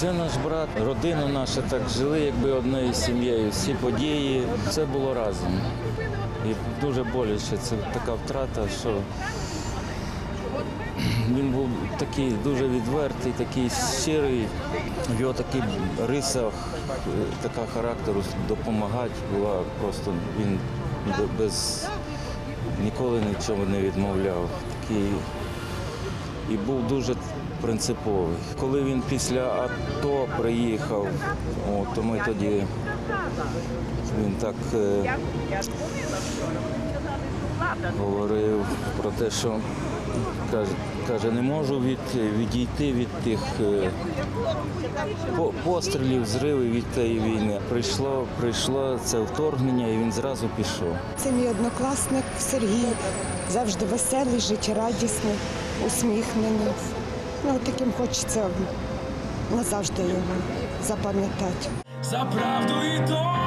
Це наш брат, родина наша так жили, якби однією сім'єю. Всі події, все було разом. І дуже боляче. Це така втрата, що він був такий дуже відвертий, такий щирий. В його таких рисах, е, така характеру допомагати була просто він бе- без ніколи нічого не відмовляв. Такий і був дуже принциповий. Коли він після АТО приїхав, о, то ми тоді він так е, говорив про те, що каже, не можу від, відійти від тих е, по- пострілів, зривів від тієї війни. Прийшло, прийшло це вторгнення, і він зразу пішов. Це мій однокласник Сергій, завжди веселий, життєрадісний, усміхнений. Ну, таким хочеться назавжди його запам'ятати. за правду і долю.